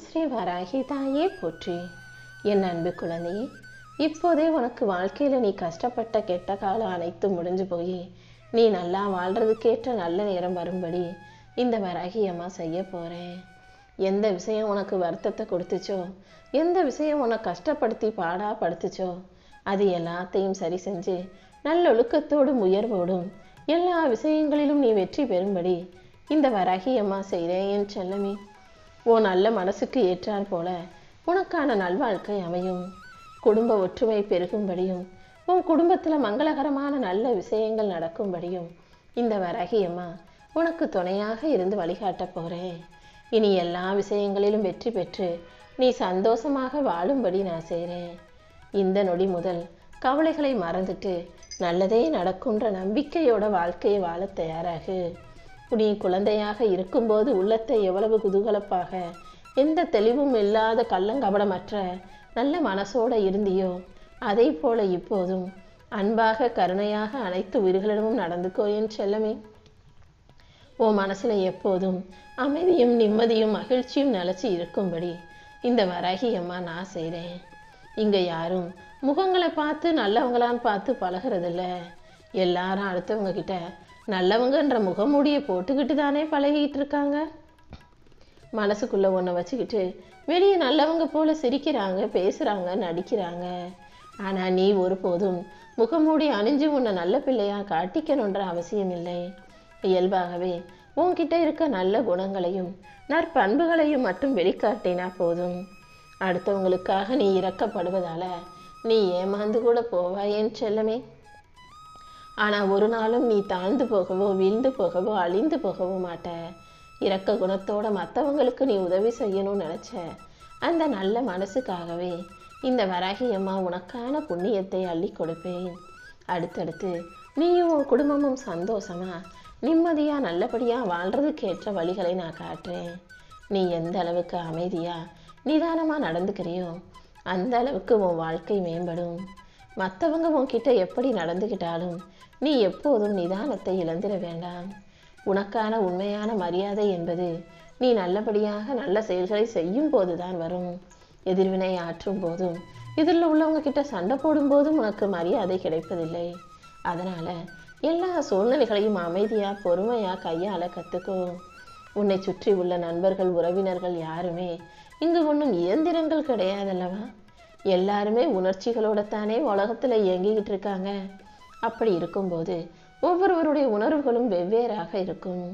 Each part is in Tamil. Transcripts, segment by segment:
ஸ்ரீ வராகி தாயே போற்றி. என் அன்பு குழந்தையே இப்போதே உனக்கு வாழ்க்கையில் நீ கஷ்டப்பட்ட கெட்ட காலம் அனைத்தும் முடிஞ்சு போய். நீ நல்லா வாழ்கிறதுக்கேற்ற நல்ல நேரம் வரும்படி இந்த வராகி அம்மா செய்ய போகிறேன் எந்த விஷயம் உனக்கு வருத்தத்தை கொடுத்துச்சோ எந்த விஷயம் உன்னை கஷ்டப்படுத்தி பாடா படுத்துச்சோ அது எல்லாத்தையும் சரி செஞ்சு நல்லொழுக்கத்தோடும் உயர்வோடும் எல்லா விஷயங்களிலும் நீ வெற்றி பெறும்படி இந்த வராகி அம்மா செய்கிறேன் என் செல்லமே. உன் நல்ல மனசுக்கு ஏற்றார் போல உனக்கான நல்வாழ்க்கை அமையும். குடும்ப ஒற்றுமை பெருகும்படியும் உன் குடும்பத்தில் மங்களகரமான நல்ல விஷயங்கள் நடக்கும்படியும் இந்த வரகியம்மா உனக்கு துணையாக இருந்து வழிகாட்டப் போகிறேன் இனி எல்லா விஷயங்களிலும் வெற்றி பெற்று நீ சந்தோஷமாக வாழும்படி நான் செய்கிறேன் இந்த நொடி முதல் கவலைகளை மறந்துட்டு நல்லதே நடக்குன்ற நம்பிக்கையோட வாழ்க்கையை வாழ தயாராகு. நீ குழந்தையாக இருக்கும்போது உள்ளத்தை எவ்வளவு குதூகலப்பாக? எந்த தெளிவும் இல்லாத கள்ளங்கபடமற்ற நல்ல மனசோட இருந்தியோ அதே போல இப்போதும் அன்பாக கருணையாக அனைத்து உயிர்களிடமும் நடந்துக்கோ என் செல்லமே. உன் மனசில் எப்போதும் அமைதியும் நிம்மதியும் மகிழ்ச்சியும் நிலச்சி இருக்கும்படி இந்த வராகி அம்மா நான் செய்கிறேன் இங்கே யாரும் முகங்களை பார்த்து நல்லவங்களான்னு பார்த்து பழகிறதில்ல. எல்லாரும் அடுத்தவங்க கிட்ட நல்லவங்கன்ற முகமூடியை போட்டுக்கிட்டு தானே பழகிட்டு இருக்காங்க மனசுக்குள்ள ஒன்றை வச்சுக்கிட்டு வெளியே நல்லவங்க போல சிரிக்கிறாங்க பேசுகிறாங்க நடிக்கிறாங்க. ஆனால் நீ ஒருபோதும் முகமூடி அணிஞ்சு உன்னை நல்ல பிள்ளையாக காட்டிக்கணுன்ற அவசியம் இல்லை. இயல்பாகவே உன்கிட்ட இருக்க நல்ல குணங்களையும் நற்பண்புகளையும் மட்டும் வெளிக்காட்டினா போதும். அடுத்தவங்களுக்காக நீ இறக்கப்படுவதால நீ ஏமாந்து கூட போவாயேன் செல்லமே. ஆனால் ஒரு நாளும் நீ தாழ்ந்து போகவோ வீழ்ந்து போகவோ அழிந்து போகவோ மாட்ட. இரக்க குணத்தோட மற்றவங்களுக்கு நீ உதவி செய்யணும்னு நினச்ச. அந்த நல்ல மனசுக்காகவே இந்த வராகி அம்மா உனக்கான புண்ணியத்தை அள்ளி கொடுப்பேன். அடுத்தடுத்து நீயும் உன் குடும்பமும் சந்தோஷமா நிம்மதியாக நல்லபடியாக வாழ்றதுக்கு ஏற்ற வழிகளை நான் காட்டுறேன். நீ எந்த அளவுக்கு அமைதியாக நிதானமாக நடந்துக்கிறியோ அந்த அளவுக்கு உன் வாழ்க்கை மேம்படும். மற்றவங்க உன்கிட்ட எப்படி நடந்துக்கிட்டாலும் நீ எப்போதும் நிதானத்தை இழந்திட வேண்டாம். உனக்கான உண்மையான மரியாதை என்பது நீ நல்லபடியாக நல்ல செயல்களை செய்யும் போது தான் வரும். எதிர்வினை ஆற்றும் போதும் இதில் உள்ளவங்க கிட்ட சண்டை போடும் போதும் உனக்கு மரியாதை கிடைப்பதில்லை. அதனால எல்லா சூழ்நிலைகளையும் அமைதியா பொறுமையா கையாள கத்துக்கோ. உன்னை சுற்றி உள்ள நண்பர்கள் உறவினர்கள் யாருமே இங்கு ஒன்றும் இயந்திரங்கள் கிடையாதல்லவா? எல்லாருமே உணர்ச்சிகளோட தானே உலகத்தில் இயங்கிக்கிட்டு இருக்காங்க. அப்படி இருக்கும்போது ஒவ்வொருவருடைய உணர்வுகளும் வெவ்வேறாக இருக்கும்.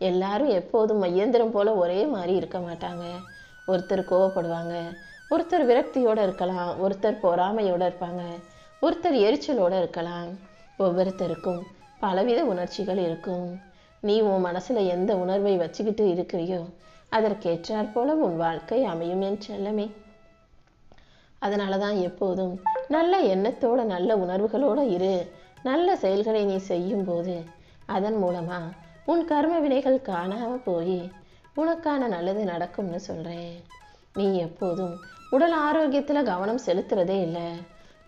எல்லாரும் எப்போதும் மையந்திரம் போல ஒரே மாதிரி இருக்க மாட்டாங்க. ஒருத்தர் கோவப்படுவாங்க ஒருத்தர் விரக்தியோடு இருக்கலாம் ஒருத்தர் பொறாமையோடு இருப்பாங்க ஒருத்தர் எரிச்சலோட இருக்கலாம். ஒவ்வொருத்தருக்கும் பலவித உணர்ச்சிகள் இருக்கும். நீ உன் மனசில் எந்த உணர்வை வச்சுக்கிட்டு இருக்கிறியோ அதற்கேற்றாற் போல உன் வாழ்க்கை அமையும் என் செல்லமே. அதனால தான் எப்போதும் நல்ல எண்ணத்தோட நல்ல உணர்வுகளோட இரு. நல்ல செயல்களை நீ செய்யும் போது அதன் மூலமாக உன் கர்ம வினைகள் காணாமல் போய் உனக்கான நல்லது நடக்கும்னு சொல்கிறேன் நீ எப்போதும் உடல் ஆரோக்கியத்தில் கவனம் செலுத்துறதே இல்லை.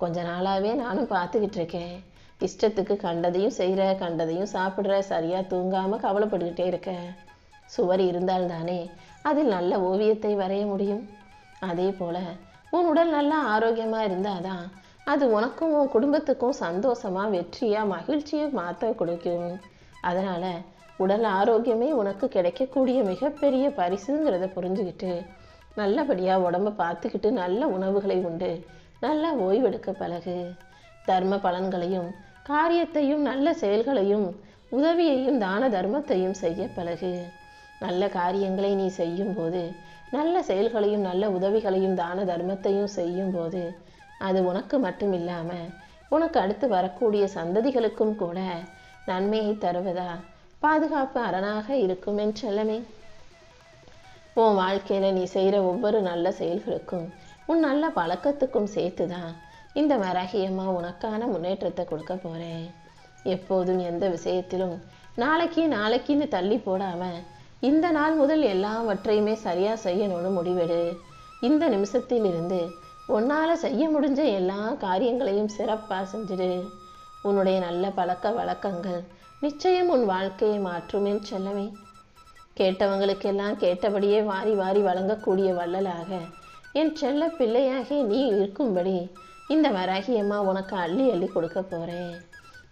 கொஞ்ச நாளாகவே நானும் பார்த்துக்கிட்டு இருக்கேன். இஷ்டத்துக்கு கண்டதையும் செய்கிற கண்டதையும் சாப்பிட்ற சரியாக தூங்காமல் கவலைப்பட்டுக்கிட்டே இருக்க. சுவர் இருந்தால்தானே அதில் நல்ல ஓவியத்தை வரைய முடியும். அதே போல் உன் உடல் நல்லா ஆரோக்கியமாக இருந்தால் தான் அது உனக்கும் உன் குடும்பத்துக்கும் சந்தோஷமாக வெற்றியாக மகிழ்ச்சியை மாற்ற கொடுக்கும். அதனால் உடல் ஆரோக்கியமே உனக்கு கிடைக்கக்கூடிய மிகப்பெரிய பரிசுங்கிறத புரிஞ்சுக்கிட்டு நல்லபடியாக உடம்ப பார்த்துக்கிட்டு நல்ல உணவுகளை உண்டு. நல்லா ஓய்வெடுக்க பழகு. தர்ம பலன்களையும் காரியத்தையும் நல்ல செயல்களையும் உதவியையும் தான தர்மத்தையும் செய்ய பழகு. நல்ல காரியங்களை நீ செய்யும் போது நல்ல செயல்களையும் நல்ல உதவிகளையும் தான தர்மத்தையும் செய்யும் போது அது உனக்கு மட்டும் இல்லாமல் உனக்கு அடுத்து வரக்கூடிய சந்ததிகளுக்கும் கூட நன்மையை தருவதா? பாதுகாப்பு அரணாக இருக்கும் என் செல்லமே. உன் வாழ்க்கையில் நீ செய்கிற ஒவ்வொரு நல்ல செயல்களுக்கும் உன் நல்ல பழக்கத்துக்கும் சேர்த்துதான் இந்த வராகியம்மா உனக்கான முன்னேற்றத்தை கொடுக்க போகிறேன் எப்போதும் எந்த விஷயத்திலும் நாளைக்கு நாளைக்குன்னு தள்ளி போடாமல் இந்த நாள் முதல் எல்லாவற்றையுமே சரியா செய்யணும்னு முடிவெடு. இந்த நிமிஷத்தில் இருந்து செய்ய முடிஞ்ச எல்லா காரியங்களையும் சிறப்பாக செஞ்சிடு. உன்னுடைய நல்ல பழக்க வழக்கங்கள் நிச்சயம் உன் வாழ்க்கையை மாற்றும் என் கேட்டவங்களுக்கெல்லாம் கேட்டபடியே வாரி வாரி வழங்கக்கூடிய வள்ளலாக என் செல்ல பிள்ளையாக நீ இருக்கும்படி இந்த வராகி அம்மா உனக்கு அள்ளி அள்ளி கொடுக்க போகிறேன்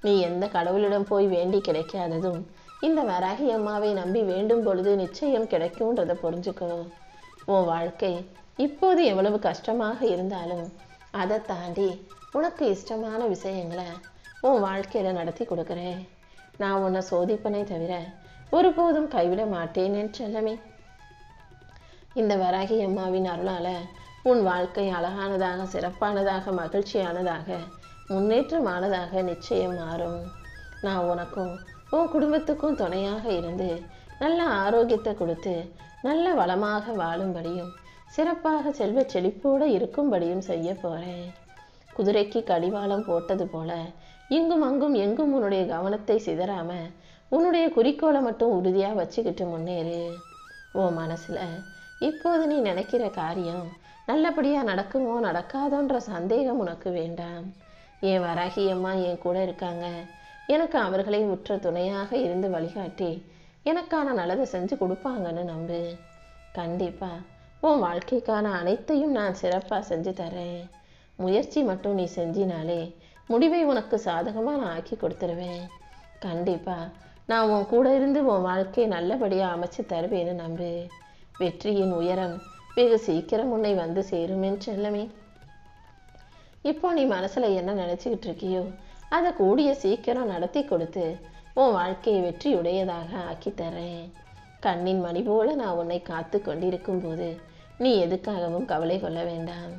நீ எந்த கடவுளிடம் போய் வேண்டி கிடைக்காததும் இந்த வராகி அம்மாவை நம்பி வேண்டும் பொழுது நிச்சயம் கிடைக்கும்ன்றத புரிஞ்சுக்கோ உன் வாழ்க்கை இப்போது எவ்வளவு கஷ்டமாக இருந்தாலும் அதை தாண்டி உனக்கு இஷ்டமான விஷயங்களை உன் வாழ்க்கையில நடத்தி கொடுக்குறேன். நான் உன்னை சோதிப்பனே தவிர ஒருபோதும் கைவிட மாட்டேன் என் செல்லமே. இந்த வராகி அம்மாவின் அருளால உன் வாழ்க்கை அழகானதாக சிறப்பானதாக மகிழ்ச்சியானதாக முன்னேற்றமானதாக நிச்சயம் மாறும். நான் உனக்கும் உன் குடும்பத்துக்கும் துணையாக இருந்து நல்ல ஆரோக்கியத்தை கொடுத்து நல்ல வளமாக வாழும்படியும் சிறப்பாக செல்வ செழிப்போடு இருக்கும்படியும் செய்ய போகிறேன் குதிரைக்கு கடிவாளம் போட்டது போல இங்கும் அங்கும் எங்கும் உன்னுடைய கவனத்தை சிதறாம உன்னுடைய குறிக்கோளை மட்டும் உறுதியாக வச்சுக்கிட்டு முன்னேறு. ஓ மனசில் இப்போது நீ நினைக்கிற காரியம் நல்லபடியாக நடக்குமோ நடக்காதோன்ற சந்தேகம் உனக்கு வேண்டாம். என் வரகியம்மா என் கூட இருக்காங்க. எனக்கு அவர்களை உற்ற துணையாக இருந்து வழிகாட்டி எனக்கான நல்லதை செஞ்சு கொடுப்பாங்கன்னு நம்பு. கண்டிப்பா உன் வாழ்க்கைக்கான அனைத்தையும் நான் சிறப்பாக செஞ்சு தரேன். முயற்சி மட்டும் நீ செஞ்சினாலே முடிவை உனக்கு சாதகமாக நான் ஆக்கி கொடுத்துருவேன். கண்டிப்பா நான் உன் கூட இருந்து உன் வாழ்க்கையை நல்லபடியாக அமைச்சு தருவேன்னு நம்பு. வெற்றியின் உயரம் வெகு சீக்கிரம் உன்னை வந்து சேருமேன்னு செல்லமே. இப்போ நீ மனசில் என்ன நினச்சிக்கிட்டு இருக்கியோ அதை கூடிய சீக்கிரம் நடத்தி கொடுத்து உன் வாழ்க்கையை வெற்றியுடையதாக ஆக்கி தரேன் கண்ணின் மணி போல நான் உன்னை காத்து கொண்டிருக்கும் போது நீ எதுக்காகவும் கவலை கொள்ள வேண்டாம்.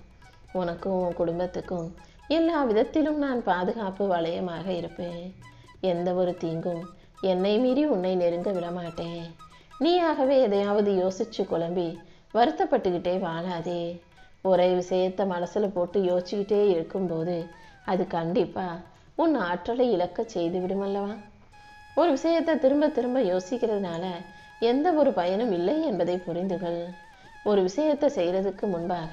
உனக்கும் உன் குடும்பத்துக்கும் எல்லா விதத்திலும் நான் பாதுகாப்பு வளையமாக இருப்பேன். எந்த ஒரு தீங்கும் என்னை மீறி உன்னை நெருங்க விடமாட்டேன். நீயாகவே எதையாவது யோசிச்சு குழம்பி வருத்தப்பட்டுக்கிட்டே வாழாதே. ஒரே விஷயத்த மனசில் போட்டு யோசிச்சுக்கிட்டே இருக்கும்போது அது கண்டிப்பாக உன் ஆற்றலை இழக்க செய்து விடுமல்லவா? ஒரு விஷயத்தை திரும்ப திரும்ப யோசிக்கிறதுனால எந்த ஒரு பயனும் இல்லை என்பதை புரிந்துகள். ஒரு விஷயத்தை செய்கிறதுக்கு முன்பாக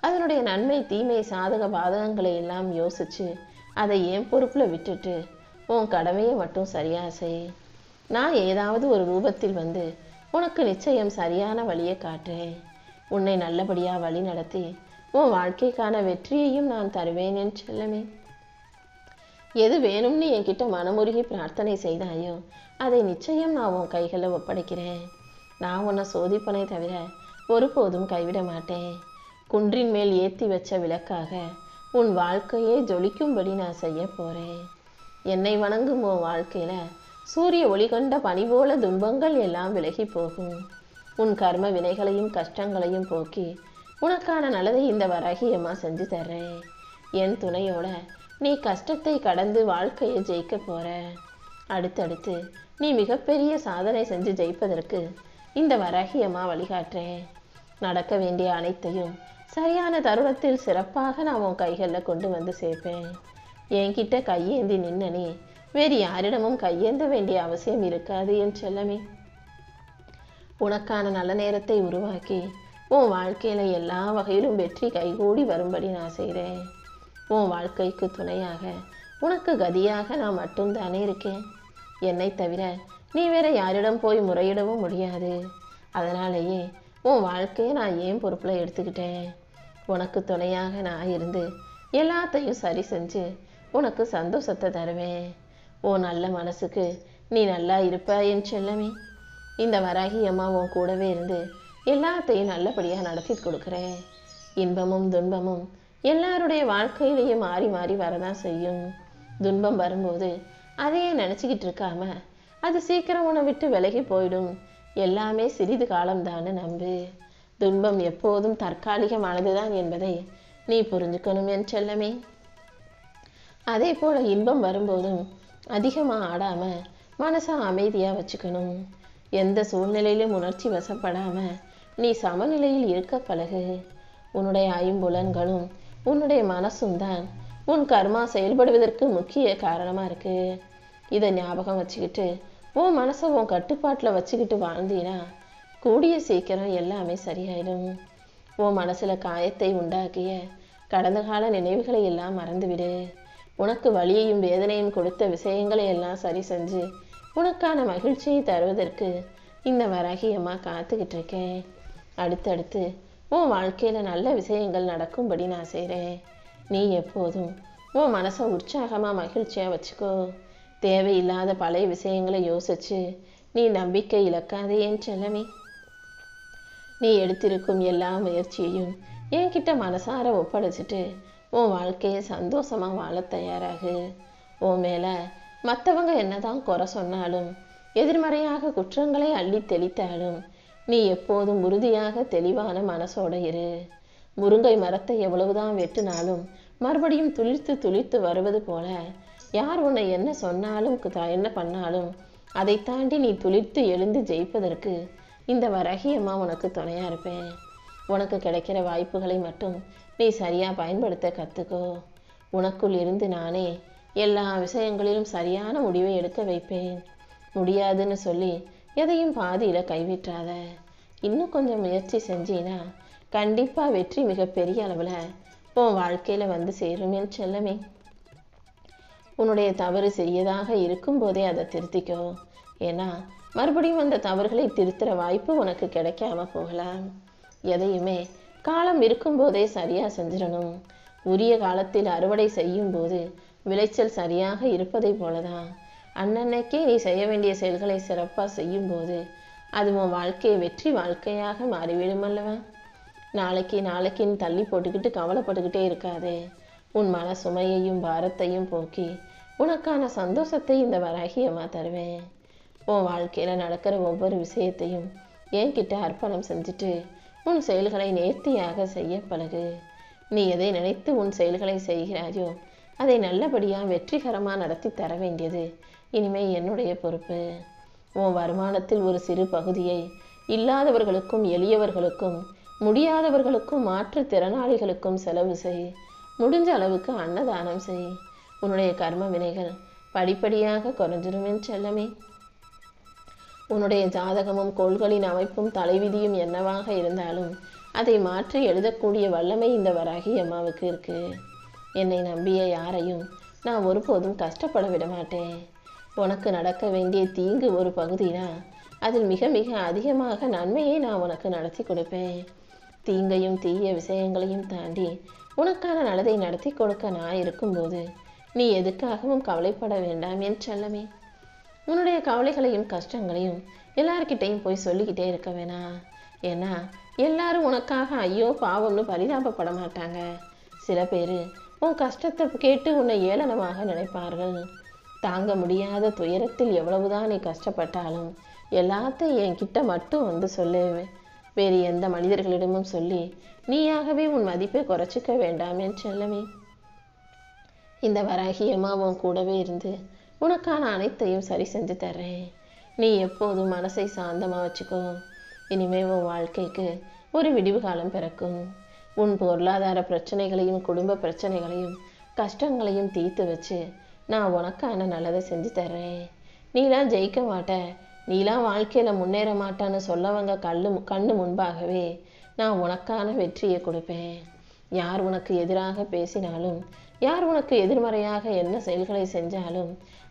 அதனுடைய நன்மை தீமை சாதக பாதகங்களை எல்லாம் யோசிச்சு அதை என் பொறுப்பில் விட்டுட்டு உன் கடமையை மட்டும் சரியா செய். நான் ஏதாவது ஒரு ரூபத்தில் வந்து உனக்கு நிச்சயம் சரியான வழியை காட்டுறேன். உன்னை நல்லபடியாக வழி நடத்தி உன் வாழ்க்கைக்கான வெற்றியையும் நான் தருவேன் என் செல்லமே. எது வேணும்னு என்கிட்ட மனமுருகி பிரார்த்தனை செய்தாயோ அதை நிச்சயம் நான் உன் கைகளில் ஒப்படைக்கிறேன். நான் உன்னை சோதிப்பனை தவிர ஒருபோதும் கைவிட மாட்டேன். குன்றின் மேல் ஏற்றி வச்ச விளக்காக உன் வாழ்க்கையே ஜொலிக்கும்படி நான் செய்ய போகிறேன் என்னை வணங்கும் உன் வாழ்க்கையில் சூரிய ஒளி கொண்ட பனி போல துன்பங்கள் எல்லாம் விலகி போகும். உன் கர்ம வினைகளையும் கஷ்டங்களையும் போக்கி உனக்கான நல்லதை இந்த வராகியம்மா செஞ்சு தர்றேன். என் துணையோட நீ கஷ்டத்தை கடந்து வாழ்க்கையை ஜெயிக்க போற. அடுத்தடுத்து நீ மிகப்பெரிய சாதனை செஞ்சு ஜெயிப்பதற்கு இந்த வராகியம்மா வழிகாட்டுறேன் நடக்க வேண்டிய அனைத்தையும் சரியான தருணத்தில் சிறப்பாக நான் உன் கைகளில் கொண்டு வந்து சேர்ப்பேன். என்கிட்ட கையேந்தி நின்ன நீ வேறு யாரிடமும் கையேந்த வேண்டிய அவசியம் இருக்காது என் செல்லமே. உனக்கான நல்ல நேரத்தை உருவாக்கி உன் வாழ்க்கையில எல்லா வகையிலும் வெற்றி கைகூடி வரும்படி நான் செய்கிறேன் உன் வாழ்க்கைக்கு துணையாக உனக்கு கதியாக நான் மட்டும்தானே இருக்கேன். என்னை தவிர நீ வேற யாரிடம் போய் முறையிடவும் முடியாது. அதனாலேயே உன் வாழ்க்கையை நான் ஏன் பொறுப்பில் எடுத்துக்கிட்டேன்? உனக்கு துணையாக நான் இருந்து எல்லாத்தையும் சரி செஞ்சு உனக்கு சந்தோஷத்தை தருவேன். உன் நல்ல மனசுக்கு நீ நல்லா இருப்ப என் செல்லமே. இந்த வராகி அம்மா உன் கூடவே இருந்து எல்லாத்தையும் நல்லபடியாக நடத்தி கொடுக்குறேன். இன்பமும் துன்பமும் எல்லாருடைய வாழ்க்கையிலையும் மாறி மாறி வரதான் செய்யும். துன்பம் வரும்போது அதையே நினச்சிக்கிட்டு இருக்காம அது சீக்கிரம் உன்னை விட்டு விலகி போயிடும். எல்லாமே சிறிது காலம்தான்னு நம்பு. துன்பம் எப்போதும் தற்காலிகமானதுதான் என்பதை நீ புரிஞ்சுக்கணும் என் செல்லமே. அதே போல இன்பம் வரும்போதும் அதிகமாக ஆடாம மனசை அமைதியாக வச்சுக்கணும். எந்த சூழ்நிலையிலும் உணர்ச்சி வசப்படாம நீ சமநிலையில் இருக்க பழகு. உன்னுடைய ஐம்புலன்களும் உன்னுடைய மனசும் தான் உன் கர்மா செயல்படுவதற்கு முக்கிய காரணமாக இருக்கு. இதை ஞாபகம் வச்சுக்கிட்டு உன் மனசை உன் கட்டுப்பாட்டில் வச்சுக்கிட்டு வாழ்ந்தீனா கூடிய சீக்கிரம் எல்லாமே சரியாயிடும். உன் மனசில் காயத்தை உண்டாக்கிய கடந்த கால நினைவுகளை எல்லாம் மறந்துவிடு. உனக்கு வலியையும் வேதனையும் கொடுத்த விஷயங்களை எல்லாம் சரி செஞ்சு உனக்கான மகிழ்ச்சியை தருவதற்கு இந்த வராகியம்மா காத்துக்கிட்டு இருக்கேன். அடுத்தடுத்து உன் வாழ்க்கையில் நல்ல விஷயங்கள் நடக்கும்படி நான் செய்கிறேன் நீ எப்போதும் உன் மனசை உற்சாகமாக மகிழ்ச்சியாக வச்சுக்கோ. தேவையில்லாத பழைய விஷயங்களை யோசிச்சு நீ நம்பிக்கை இழக்காதே என் செல்லமே. நீ எடுத்திருக்கும் எல்லா முயற்சியையும் என்கிட்ட மனசார ஒப்படைச்சிட்டு உன் வாழ்க்கையை சந்தோஷமாக வாழ தயாராகு. உன் மேலே மற்றவங்க என்னதான் குறை சொன்னாலும் எதிர்மறையாக குற்றங்களை அள்ளி தெளித்தாலும் நீ எப்போதும் உறுதியாக தெளிவான மனசோட இரு. முருங்கை மரத்தை எவ்வளவுதான் வெட்டினாலும் மறுபடியும் துளிர்த்து துளித்து வருவது போல யார் உன்னை என்ன சொன்னாலும் என்ன பண்ணாலும் அதை தாண்டி நீ துளித்து எழுந்து ஜெயிப்பதற்கு இந்த வரகியம்மா உனக்கு துணையாக இருப்பேன். உனக்கு கிடைக்கிற வாய்ப்புகளை மட்டும் நீ சரியாக பயன்படுத்த கற்றுக்கோ உனக்குள் இருந்து நானே எல்லா விஷயங்களிலும் சரியான முடிவை எடுக்க வைப்பேன். முடியாதுன்னு சொல்லி எதையும் பாதியில் கைவிட்டாத. இன்னும் கொஞ்சம் முயற்சி செஞ்சீனா கண்டிப்பாக வெற்றி மிகப்பெரிய அளவில் உன் வாழ்க்கையில் வந்து சேருமேன்னு என் செல்லமே. உன்னுடைய தவறு சிறியதாக இருக்கும்போதே அதை திருத்திக்கோ. ஏன்னா மறுபடியும் அந்த தவறுகளை திருத்துற வாய்ப்பு உனக்கு கிடைக்காம போகலாம். எதையுமே காலம் இருக்கும்போதே சரியாக செஞ்சிடணும். உரிய காலத்தில் அறுவடை செய்யும்போது விளைச்சல் சரியாக இருப்பதை போலதான். அன்னன்னைக்கே நீ செய்ய வேண்டிய செயல்களை சிறப்பாக செய்யும் போது அது உன் வாழ்க்கையை வெற்றி வாழ்க்கையாக மாறிவிடும் அல்லவா? நாளைக்கு நாளைக்குன்னு தள்ளி போட்டுக்கிட்டு கவலைப்பட்டுக்கிட்டே இருக்காதே. உன் மன சுமையையும் பாரத்தையும் போக்கி உனக்கான சந்தோஷத்தை இந்த வராகியமாக தருவேன். உன் வாழ்க்கையில் நடக்கிற ஒவ்வொரு விஷயத்தையும் என்கிட்ட அர்ப்பணம் செஞ்சுட்டு உன் செயல்களை நேர்த்தியாக செய்ய பழகு. நீ எதை நினைத்து உன் செயல்களை செய்கிறாயோ அதை நல்லபடியாக வெற்றிகரமாக நடத்தி தர வேண்டியது இனிமே என்னுடைய பொறுப்பு. உன் வருமானத்தில் ஒரு சிறு பகுதியை இல்லாதவர்களுக்கும் எளியவர்களுக்கும் முடியாதவர்களுக்கும் மாற்றுத்திறனாளிகளுக்கும் செலவு செய். முடிஞ்ச அளவுக்கு அன்னதானம் செய். உன்னுடைய கர்ம வினைகள் படிப்படியாக குறைஞ்சிரும் செல்லமே. உன்னுடைய ஜாதகமும் கோள்களின் அமைப்பும் தலைவிதியும் என்னவாக இருந்தாலும் அதை மாற்றி எழுதக்கூடிய வல்லமை இந்த வராகி அம்மாவுக்கு இருக்கு. என்னை நம்பிய யாரையும் நான் ஒருபோதும் கஷ்டப்பட விட மாட்டேன் உனக்கு நடக்க வேண்டிய தீங்கு ஒரு பகுதினா அதில் மிக மிக அதிகமாக நன்மையை நான் உனக்கு நடத்தி கொடுப்பேன். தீங்கையும் தீய விஷயங்களையும் தாண்டி உனக்கான நல்லதை நடத்தி கொடுக்க நான் இருக்கும்போது நீ எதுக்காகவும் கவலைப்பட வேண்டாம் என் செல்லமே. உன்னுடைய கவலைகளையும் கஷ்டங்களையும் எல்லார்கிட்டையும் போய் சொல்லிக்கிட்டே இருக்க வேணாம் ஏன்னா எல்லாரும் உனக்காக ஐயோ பாவம்னு பரிதாபப்பட மாட்டாங்க. சில பேர் உன் கஷ்டத்தை கேட்டு உன்னை ஏளனமாக நினைப்பார்கள். தாங்க முடியாத துயரத்தில் எவ்வளவுதான் நீ கஷ்டப்பட்டாலும் எல்லாத்தையும் என்கிட்ட மட்டும் வந்து சொல்லு வேறு எந்த மனிதர்களிடமும் சொல்லி நீயாகவே உன் மதிப்பை குறைச்சிக்க வேண்டாம் என் செல்லமே. இந்த வராகியம்மா உன் கூடவே இருந்து உனக்கான அனைத்தையும் சரி செஞ்சு தர்றேன். நீ எப்போதும் மனசை சாந்தமாக வச்சுக்கோ. இனிமே உன் வாழ்க்கைக்கு ஒரு விடிவு காலம் பிறக்கும். உன் பொருளாதார பிரச்சனைகளையும் குடும்ப பிரச்சனைகளையும் கஷ்டங்களையும் தீர்த்து வச்சு நான் உனக்கான நல்லதை செஞ்சு தர்றேன். நீலாம் ஜெயிக்க மாட்ட. நீலாம் வாழ்க்கையில் முன்னேற மாட்டான்னு சொல்லவங்க கல்லு கண்ணு முன்பாகவே நான் உனக்கான வெற்றியை கொடுப்பேன். யார் உனக்கு எதிராக பேசினாலும் யார் உனக்கு எதிர்மறையாக என்ன செயல்களை செஞ்சாலும்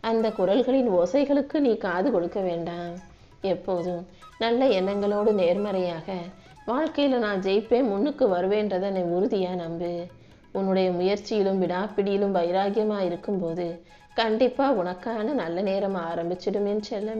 அந்த குரல்களின் ஓசைகளுக்கு நீ காது கொடுக்க வேண்டாம். எப்போதும் நல்ல எண்ணங்களோடு நேர்மறையாக வாழ்க்கையில் நான் ஜெயிப்பேன் முன்னுக்கு வருவேன்றதை நீ உறுதியாக நம்பு. உன்னுடைய முயற்சியிலும் விடாப்பிடியிலும் வைராகியமா இருக்கும்போது கண்டிப்பா உனக்கான நல்ல நேரம் ஆரம்பிச்சிடும் என் செல்லம்.